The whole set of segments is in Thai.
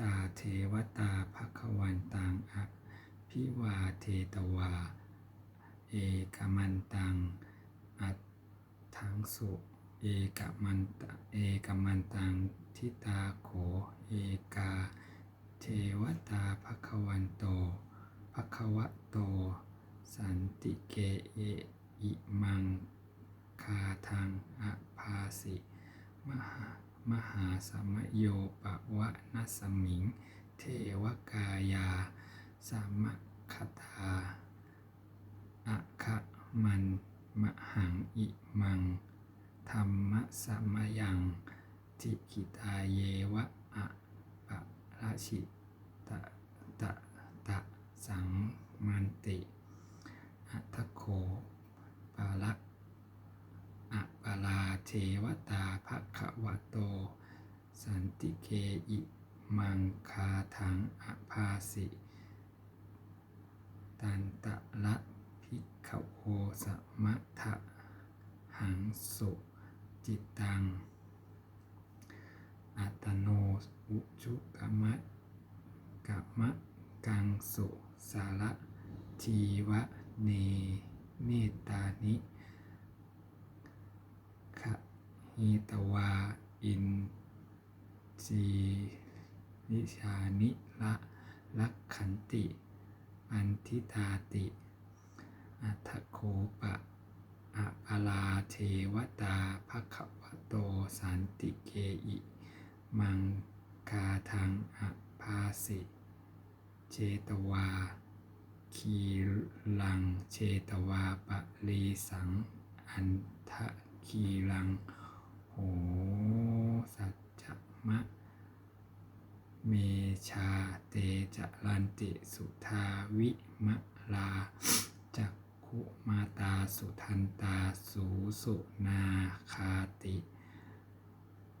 ตาเทวตาภควันตังอะพิวาเทตวา เอกมันตัง อัตถังสุ เอกมันตเอกมันตังทิตาโข เอกา เทวตาภควันโตภควะโต สันติเกเออิมังคาทังอภาสิ มหา มหาสมโยปวะนัสมิง เทวกายา สมคตาอะคะมันมหังอิมัง ธรรมสมยังทิกิตาเยวะอะปะราชิตะตะตะสังมันติอัตถโคปาละ เทวตาภคะวะโต สันติเกอิมังคาทังอภาสิ ตันตะละภิกขโวสมะทะหังสุจิตตัง อัตโนอุจุกมะกะมะกังสุสาระทีวะเนเนตานิขะหิตวา อินจีนิชานิละลักขันติ อันทิตาติ อัตถโคปะอะปาลาเทวตาภควะโตสันติเกอิ มังคาทังอะภาสิเจตวา คีลังเชตวาปะลีสัง อันทะคีลัง โหสัจจมะ เมชาเตจะลันติสุทาวิมะลาจักขุมาตาสุทันตาสูสุนาคาติ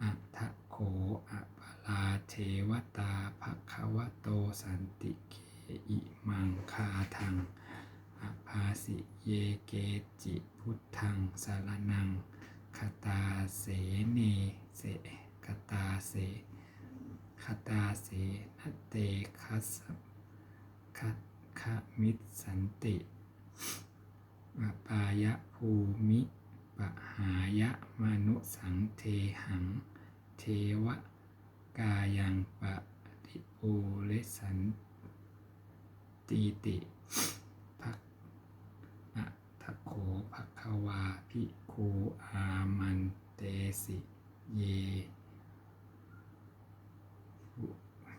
อัทโขอปลาเทวตาภควโตสันติเกอิมังคาทังอภาสิเยเกจิพุทธังสารนัง คตาเสเนเสคตาเสคตาเสนเตคัสคัคมิสันติอปายะภูมิปหายะมนุสังเทหัง เทวกายังปะติปูเลสันตีติ โขภควาภิกขุอามันเตสิเย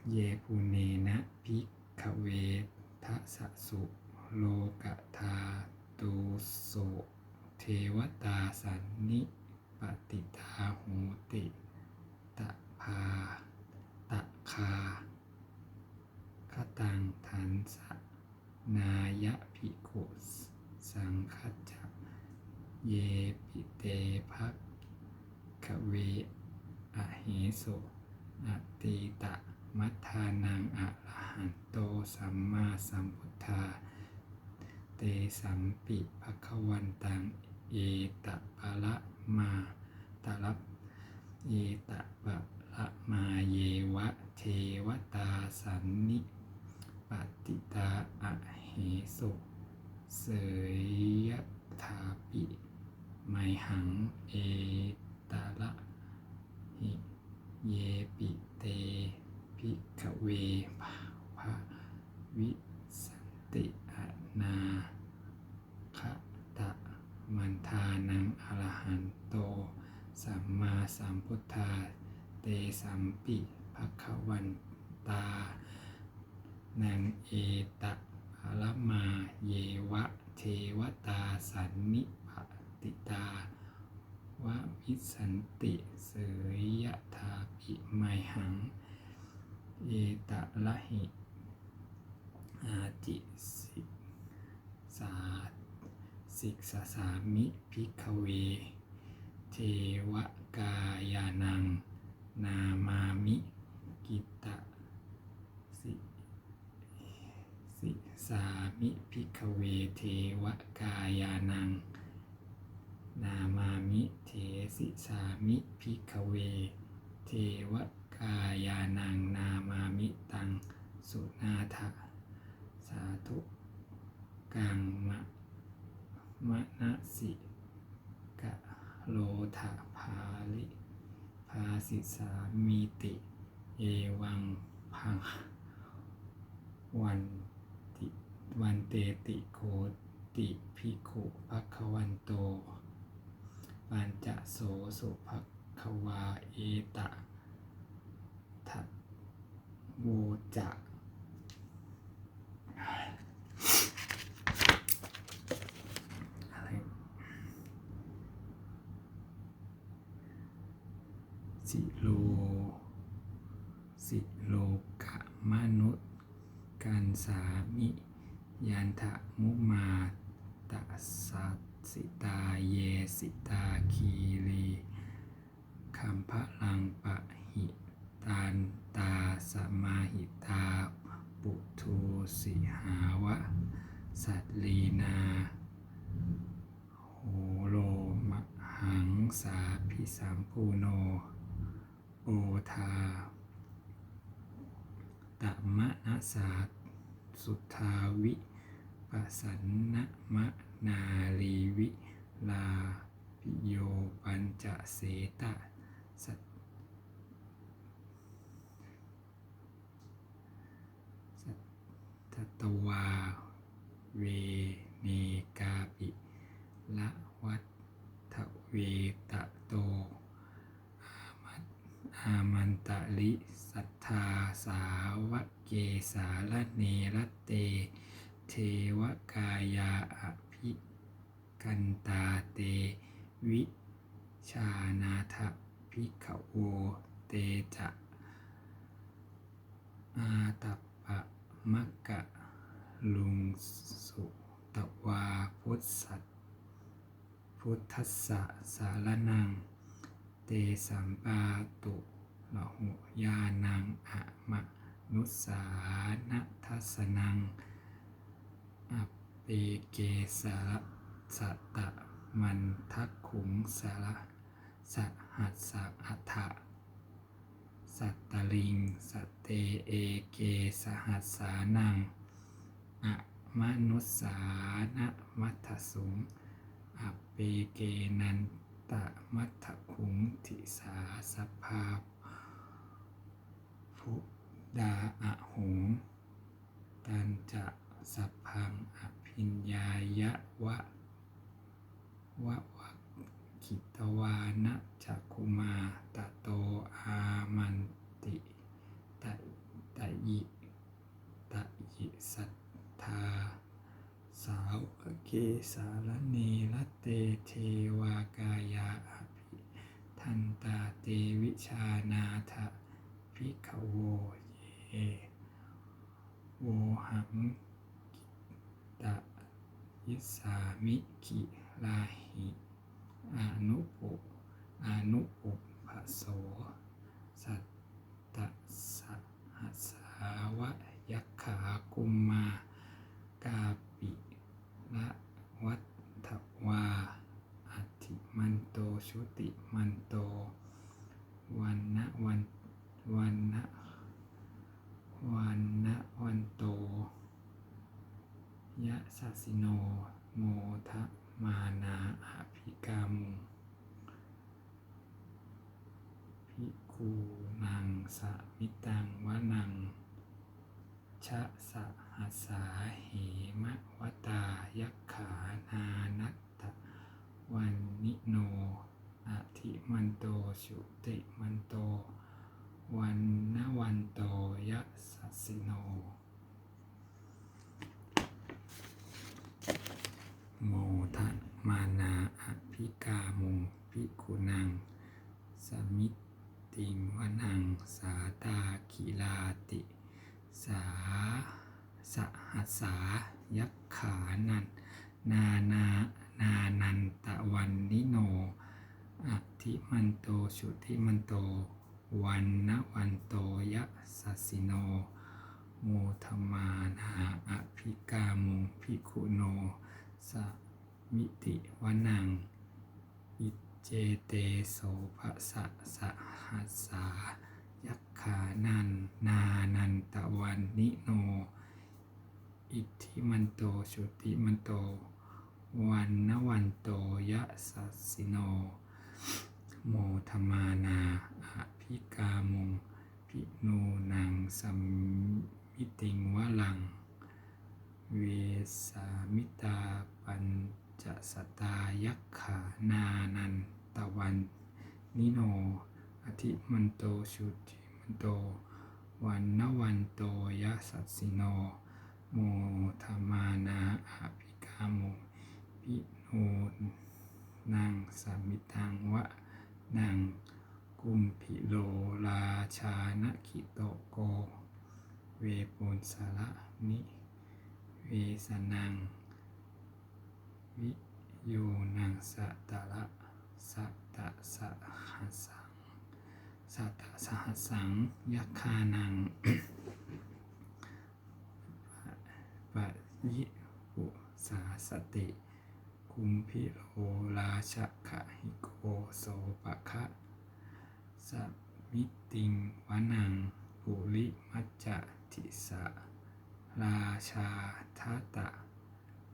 เยภูเนนะพิกขเวทัสสุโลกธาตุโสเทวตาสันนิปติตาหูติตะพาตะคาคตังทันสะนายะภิกขุส งคัจจะเยปิเตภะขเวอเหสุอติตะมัทธานังอะระหันโตสัมมาสัมพุทธา เตสัมปิภควันตังเอตะปะละมาตะลับเอตะปะละมาเยวะเทวตาสันนิปติตาอะเหสุ เสยยะทาปิไมหังเอตะละหิเยปิเตภิกเวภะวิสันติอานาคตะมันทานังอรหันโต สัมมาสัมพุทธา เตสัมปิภควันตานังเอตะมาเยวะเทวตาสั นิปติตาวะมิสันติเสยยะทาปิไมหัง เอตะละหิ อาจิสิกสาสิกสสามิพิกเว เทวกายานัง นามามิกิตะสิ สามิพิกเวเทวกายานัง นามามิเทสิสามิพิกเว เทวกายานัง นามาสุนาถะสาธุกังมะมะนะสิกะโลทะภาลิภาสิสามีติ เอวังพังวัน วันเตติโคติภิกขุภัควันโต ปัญจโสสุภัควาเอตะทัตโวจะอะไรสิโล สิโลกะมนุษย์กันสามิ ยันทะมุมาตะสัสสิตาเยสิตาคีรีคัมพะลังปะหิตานตาสมาหิตา ปุทูสิหาวะ สัตลีนาโหโลมหังสาพิสัมพูโน โอทาตมะนะสาสุทาวิ ปสันนะมะนาลีวิลาปิโยปัญจเสตะสัตสัตตวาเวเนกาปิละวัตถเวตะโต อามัตอามันตะลิ สัทธาสาวะเกสาลเนรเต เทวกายาอภิกันตาเต วิชานาทะพิขโวเตจะอาตัปปะมะกะลุงสุตวาพุทธสัตพุทธัสสะสารนัง เตสัมปาตุละหุยานังอะมะนุสานะทัสนัง เปเกสารสะตะมันทักขุงสารสะหัสสะอัฏฐะสัตตลิง สเตเอเกสหัสสานังอะมนุสานะมัทสุงอเปเกนันตะมัทธคุงทิสาสภาพพุดาอะหงตันจะสัพพังอ ภิญญายะวะวะวะกิตวานะจักคุมาตะโตอามันติตะตะยิตะยิสัทธา สาวเกสารเนรเตเทวากายาอภิทันตาเตวิชานาทะพิขโวเยโวหัง ตะยิสามิกิลาหิอนุปุอนุปุภโส สัตตสหัสาวะยักขากุมมากาปิละวัฏถวาอัติมันโตชุติมันโต วันนะวันวันนะวันนะวันโต ยะสัสิโนโมทะมานาอภิกามุงภิกขุนังสะมิตังวะนัง ชะสะหัสาเหมะวตายักขานานัตตะวันนิโนอธิมันโตสุติมันโต วันนวันโตยัสสสิโน โมทันมานาอภิกามุง ภิกขุนัง สมิติงวนัง สาตาคิลาติ สาสหัสายักขานันนานานานันตะวันนิโนอธิมันโตชุติมันโต วันนะวันโตยะสัสิโนโมทมานาอภิกามุงภิกขุโนสมิติวนัง เจเตโสภะสะสะหัสสายักขานันนานันตะวันนิโน อิทธิมันโตชุติมันโต วันนวันโตยะสัสสิโน โมธมานาอภิกามุงพินูนังสัมมิติงวะลัง เวสามิตาปัญจสตายักขานานัน ตะวันนิโนอธิมันโตชุติมันโต วันนวันโตยะสัสสิโนโมธมานาอาภิกามุพิโนนังสามิตังวะนังกุมพิโลราชานคิโตโก เวปุนสาระนิเวสนัง วิโยนังสัตตะละ สัตตะสหสังสัตตะสหสังยัคคานังปะยิปุสาสติคุมพิโลราชขะหิโกโสปะคะสัมิติงวะนังปุริมัจจทิสะราชาทัตะ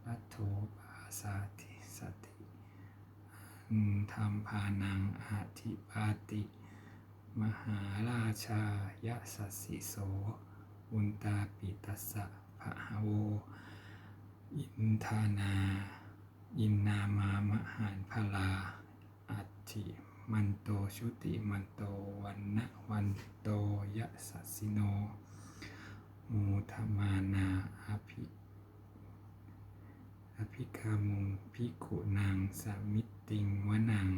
รัตโถปาสาธิสติ อันธรรมพานังอาทิปาติ มหาราชายะสสสิโสอุนตาปิตัสสะภะโว อินทานา อินนามามหานพลาอัติมันโตชุติมันโตวันนะวันโตยะสัสสิโนโมทมานาอภิอภิกามุงพิขุนางสามิ ติงวนัง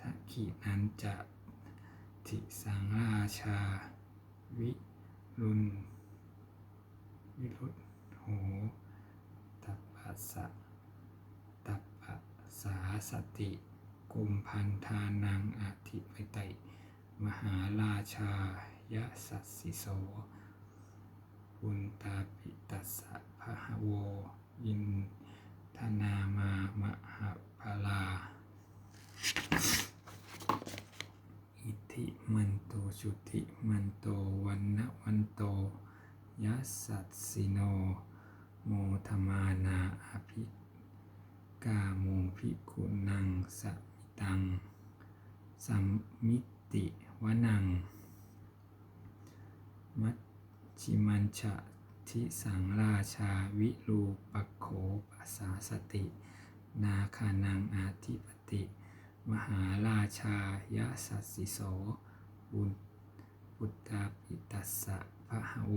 ทักขินันจะทิสังราชา วิรุณวิรุณโหตัปปัสสะตัปปะสาสติกุมพันธานังอธิปไตยมหาราชายะสัสสิโสอุนตาปิตัสสะภะหะโวอินทนามามหา พาลาอิทิมันโตชุติมันโตวันนะวันโตยัสสัสสิโน โมธมานาอภิกาโมภิกุนังสมิตังสัมมิติวนัง มัชชิมันชะทิสังราชาวิรูปัคโขปัสสาสติ นาคานังอาทิปติ มหาราชายะสัสสิโสบุญปุตตาปิตัสสะพะหะโว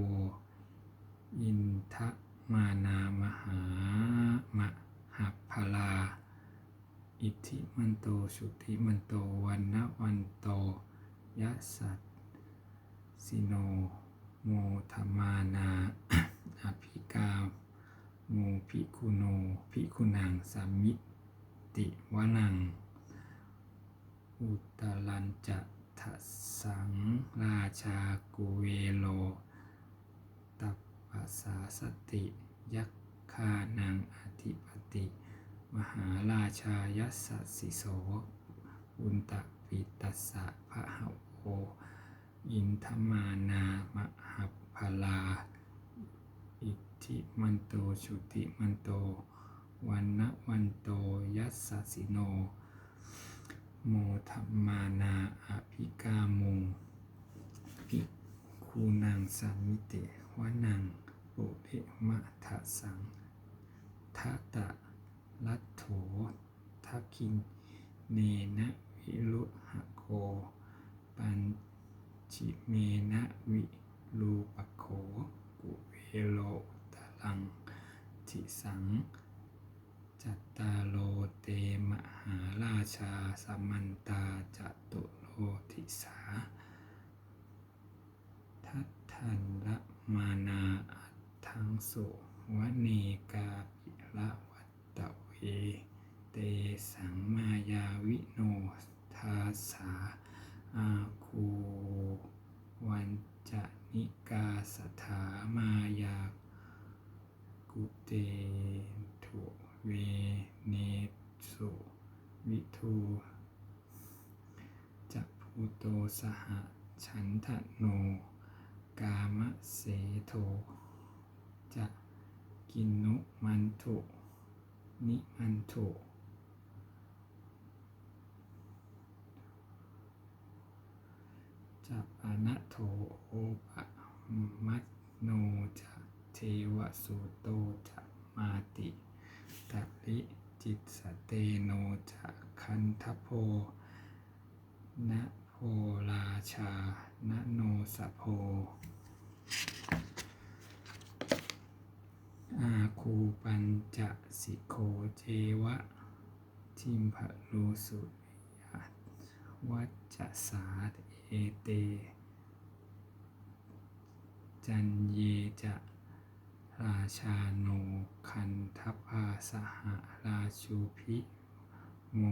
อินทะมานามหามะหัพพลา อิทธิมันโตชุติมันโตวันนวันโตยะสัตสิโนโมธมานาอภิกา โมภิคุโนภิคุนังสามิติวนัง อุตลันจะทัสสังราชากุเวโล ตัปปัสสาสติ ยักคานังอธิปติ มหาราชายัสสสิโส อุนตปิตัสสะภะหะโวอินทมานา มหัพลา ธิมันโตชุติมันโตวันนะวันโตยัสสสิโน โมทัมมานาอภิกามุงภิกคูนางสามิเตวะนังปุเรมะทะสังทัตะลัทโถทักคินเนนะวิรุหะโก ปัญชิเมนะวิรูปโขกุเวโล ลังทิสัง จัตตาโลเตมหาราชาสมันตาจตุโลทิสา ทัตทันละมานาอัตถังสุวเนกาปิละวัตตะเว เตสังมายาวิโนทาสาอาคูวันจะนิกาสถามายา กุเตถุเวเนสุวิทูจะภูโตสหชันทะโน กามเสโทจะกินุมันถุนิมันถุจะปานะโทโอปะมัตโนจะ เทวสุโตจะมาติตะลิจิตสเตโนจะคันทโพนะโพราชานะโนสะโพอาคูปัญจะสิโคเจวะ ทิมพะรูสุยะวัจจสาเอเต จันเยจะ ราชาโนคันทพาสหราชูพิโม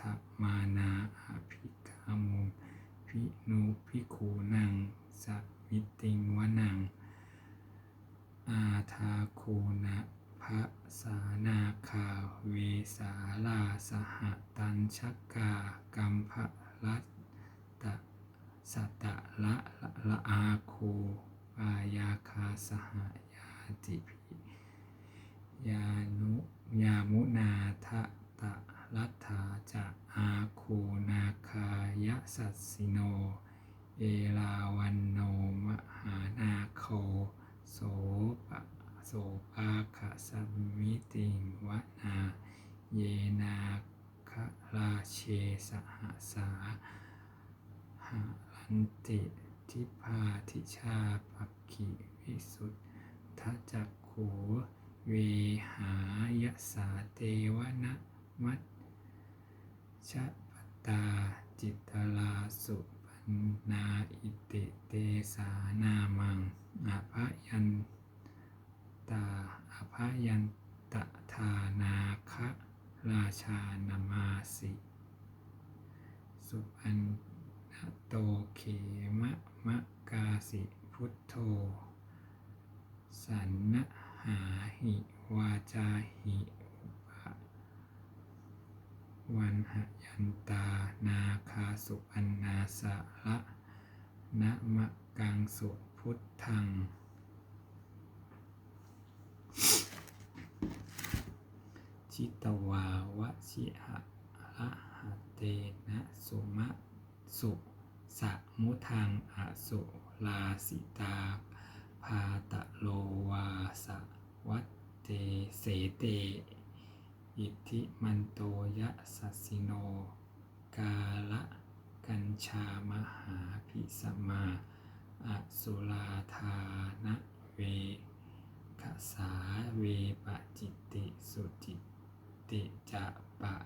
ทมานาอภิกามุมพินุพิขูนังสมิติงวนัง อาทาโคนะพระสานาคาเวสาลาสหตัญชกากัมภะรัตตะสตะละละอาโคปายาคาสหย ติภิยานุยามุนาทะตะรัตถาจะอาโคนาคายะสัสสิโน เอลาวันโนมหานาโคโสปะโสปาขะสมิติงวนา เยนาคะราเชสหสาหาลันติทิพาทิชาปักขิวิสุทธ จักขูเวหายสาเตวนะมัตชะปตาจิตลาสุปันนาอิติเตสานามังอภยันตาอภยันตทานาคะราชานามาสิ สุปันนโตเขมะมะกาสิพุทโธ สันนะหาหิวาจาหิปะวันหยันตานาคาสุปันนาสะละนะมะกังสุพุทธังชิตวาวชิหะระหะเตนะสุมะสุสะมุทังอสุลาสิตา พาตะโลวาสะวัตเตเสเต อิทิมันโตยะสัสิโน กาละกัญชามหาพิสมาอสุลาธานะเวขสาเวปจิตติสุจิตติจะปะ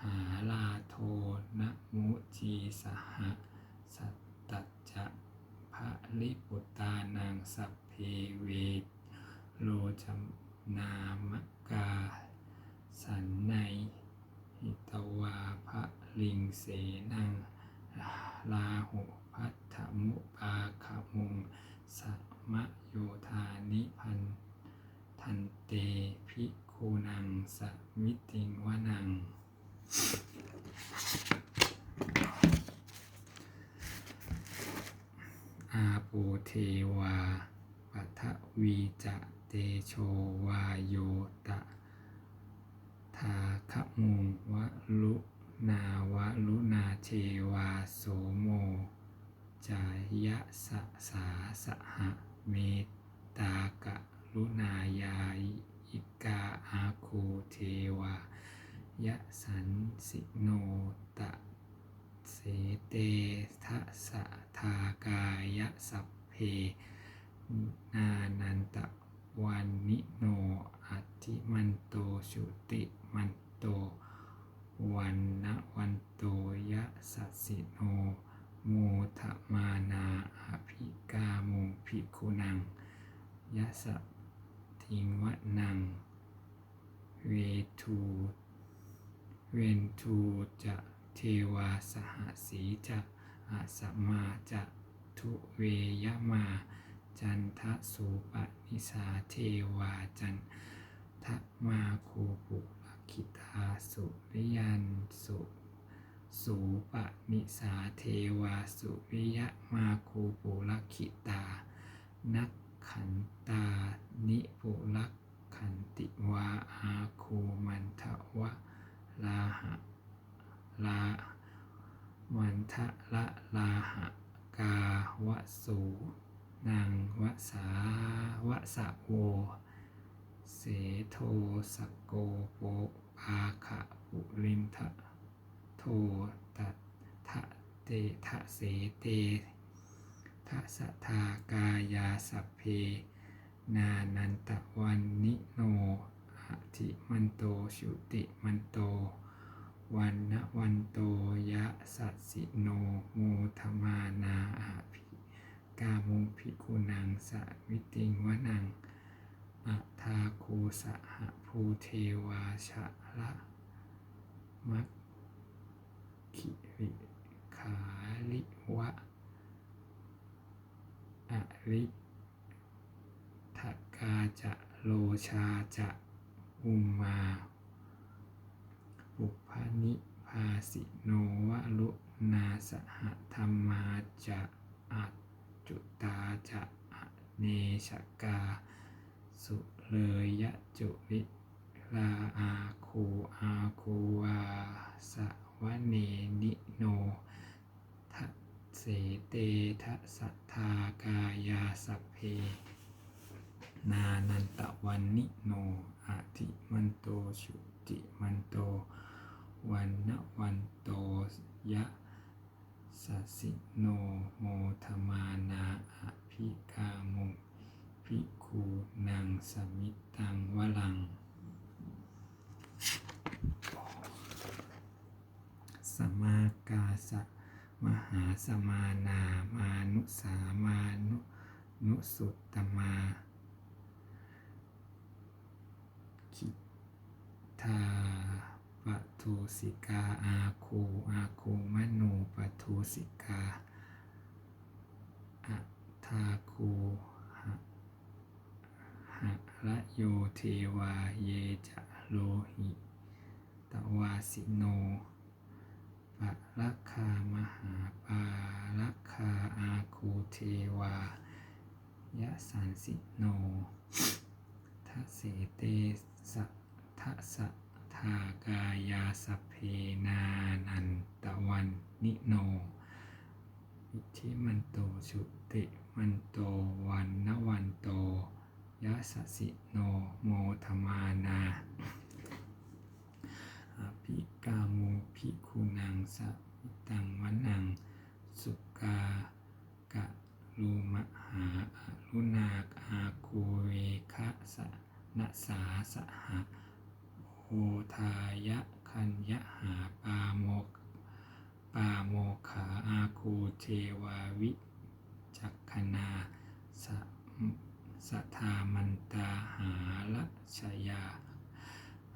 หาลาโทนะมุจีสหสัตตจะะลิปุตานังสัพเพเวโลจนามกา สันในหิตวาพระลิงเสนังลาหุพัทธมุปาขมุงสัมโยธานิพันทันเตภิกขุนังสมิติง อาปูเทวาปัทวีจะเต โชวาโยตะทาคมุงวะลุนาวะลุนาเทวาโสโม จายะสะสาสหะเมตตากะลุนายาอิกาอาคูเทวายะสันสิโนตะเสเตทะสะทากายะสัพเพ นานันตะวันนิโนอัตติมันโตชุติมันโต วันนะวันโตยะ สัสสิโนโมทมานาอภิกามุภิกขุนังยะสะทิงวะนัง เวทู เวนทูจะเทวาสหสีจะอาสมาจะทุเวยมา จันทสุปนิสาเทวาจันทมาโคปุลคิตาสุริยันสุ สูปนิสาเทวาสุริยะมาโคปุลคิตา นักขันตา นิปุลขันติวาอาคูมันทะวะลาหะลามันทะละลาหะกาวะสูนางวสาวะสะโว เสโทสโกโปภาขะปุรินทะ โทตัทะเตทะเสเตทะสะทากายาสัพเพ นานันตะวันนิโนอะทิมันโตชุติมันโต วันนะวันโตยะสัสสิโนโมธมานาอาภิกามุภิกุนังสะวิติงวนังอัทาโคสหภูเทวาชะละมัค คิริขาลิวะอริทกาจะโลชาจะอุมมาปุพานิภาสิโนวะลุนาสหธรรมาจะอัจจุตาจะอเนชกา สุเลยยะจุริลาอาคูอาคูวาสะ วเนนิโนทะเสเตทะสัทธากายาสัพเพ นานันตะวันนิโนอาทิมันโตชุติมันโต วันนะวันโตยะสัสิโนโมธมานาอภิกามุภิกขุนังสมิตังวลัง สมากาสะมหาสมานามานุสามานุนุสุตตมาคิทาปทุสิกาอาคูอาคูมโนูปทุสิกาอัทาคูหะหะระโยเทวาเยจะโลหิตวาสิโน ปะละคามหาปาละคาอาคูเท วายะสันสิโนทะเสเตสะทะสะทากายาสเพนานันตะวันนิโนอิทธิมันโตชุติมันโตวันนวันโตยะสสิโนโมธมานาอภิกาโมภิคุนังสะตังวนังสุกากะ ลูมหาอรุณาอาคูเวคะสะนะสาสหะโหทายะคัญยะหาปาโมกปาโมขาอาคูเทวาวิจักขณาสะสะทามันตาหาละชยา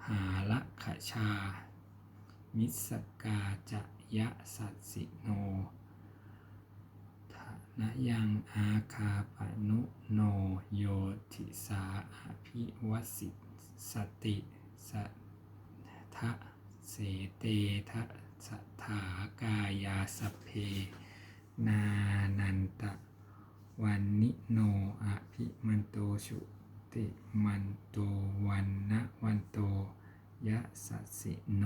หาละขชา มิสกาจะยะสัสสิโน นะยังอาคาปนุโนโยทิสาอภิวสิสติสัทะเสเตทะสัทธากายาสเพ นานันตะวันนิโนอภิมันโตชุติมันโตวันนะวันโตยะสัสิโน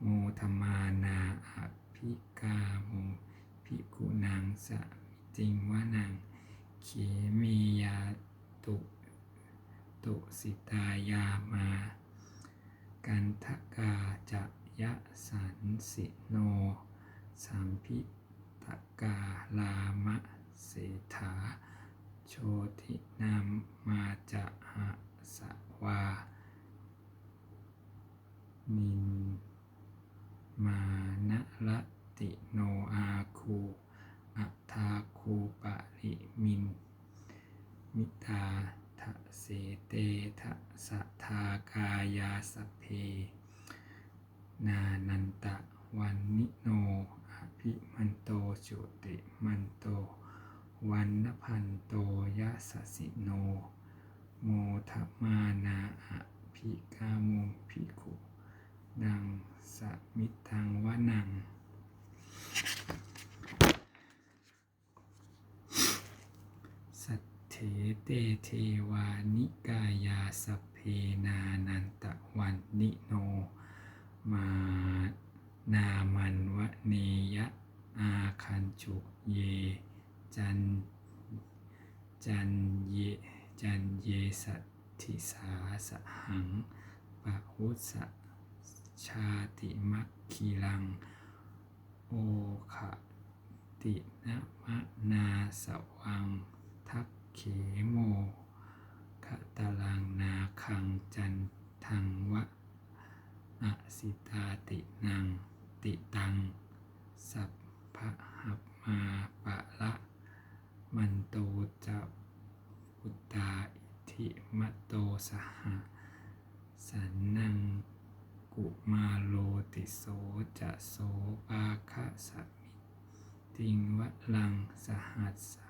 โมธมานาอภิกาโมภิกุนังสะ จริงว่านังเขมียาตุตุสิตายามา กันทกาจะยะสันสิโนสัมพิตกาลามะเศรษฐาโชตินามมาจะหะสวา นินมานะละติโนอาคู อัทาคูปะริมิน มิตาทะเสเตทะสะทากายาสเพ นานันตะวันนิโนอภิมันโตจุติมันโต วันนพันโตยะสสิโน โมทมานาอภิกาโมภิกขุดังสมิตังวนัง สัตเตเทวานิกายาสเพนานันตะวันนิโน มานามันวะเนยะอาคันจุเย จันจันเยจันเยสัตถิสาสหังปะหุสะชาติมัคคีลัง โอคะตินะมะนาสวังทัก เขโมขะตาลังนาคังจันทังวะอะสิตาตินังติตัง สัพพะหัปมาปะละ มันโตจะพุตตาอิทิมะโตสหะสันนังกุมาโลติโสจะโสปาคะสมิติงวะลังสหัส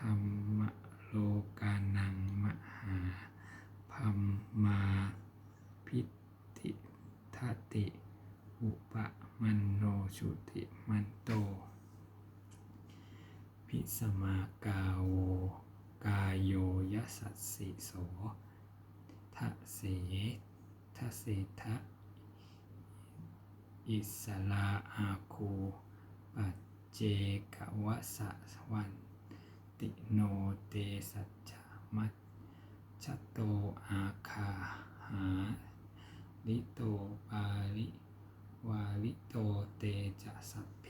สะพัมมะโลกานังมหาพัมมาพิติทติ อุปะมันโนชุติมันโต พิสมากาโวกายโยยสัสสิโสทะเสทะเสทะอิสลาอาคูปัจเจกวะสะวัน ติโนเตสัจจามัจจโตอาคาหาลิโตปาลิวาลิโตเตจะสัพเพ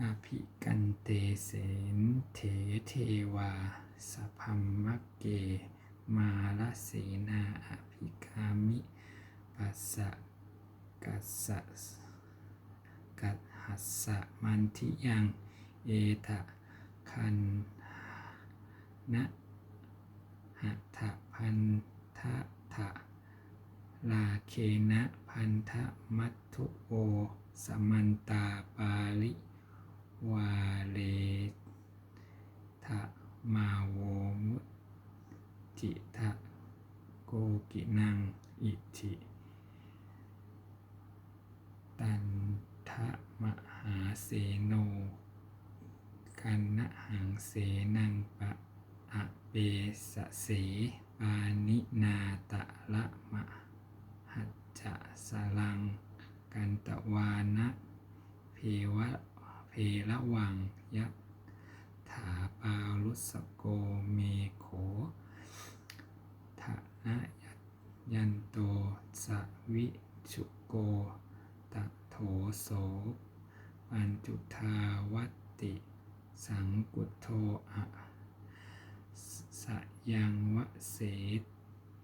อภิกันเตเสนเถเทวาสพพัมมักเก มาลเสนาอภิกามิปัสสะกัสสะกัดหัสสะมันทิยัง เอตะ คันนะหัตถพันทะทะลาเคนะพันธมัตถุโอ สมันตาปาลิวาเลทะมาโวมุจิทะโกกินังอิทิตันทะมหาเสโน กันนะหังเสนังปะอะเปสะเสปานินาตะละมะหัจจะสลัง กันตะวานะเพวะเพระวังยัตถาปาลุสโกเมโขทะนะยัยันโตสวิชุโกตะโถโสปัญจุทาวัตติ สังกุโทอะสะยังวะเส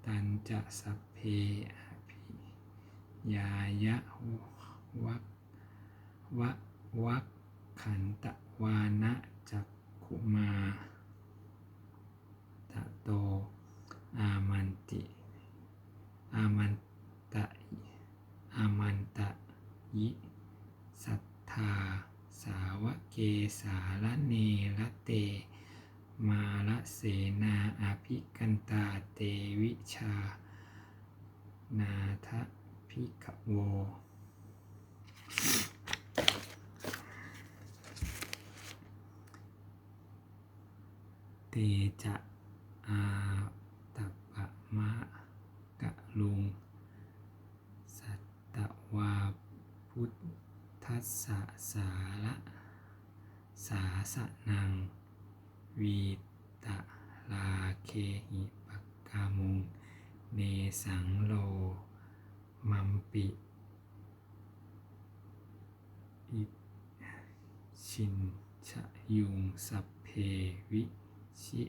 ตัน จะสัพเพอภิยายะวักวะวักขันตะวานะจักขุมาตะโต อามันติ อามันตะอามันตะยิสัทธา สาวะเกสาละเนละเต มาละเสนาอภิกันต ชา นาทะพิกโว เตจะอาตัปปะมะกะลุง สัตตวาพุทธัสสะสาระสาสะนังวีตะลาเคหิปักกามุง เน สังโล มัมปิอิชินชะยุงสัพเพวิชิ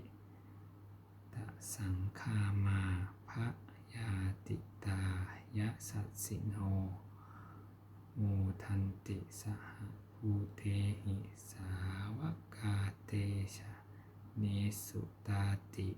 ตะสังคามาภะยาติตายะสัสสิโนมูทันติสหภูเตหิสาวกาเตชะเนสุตาติ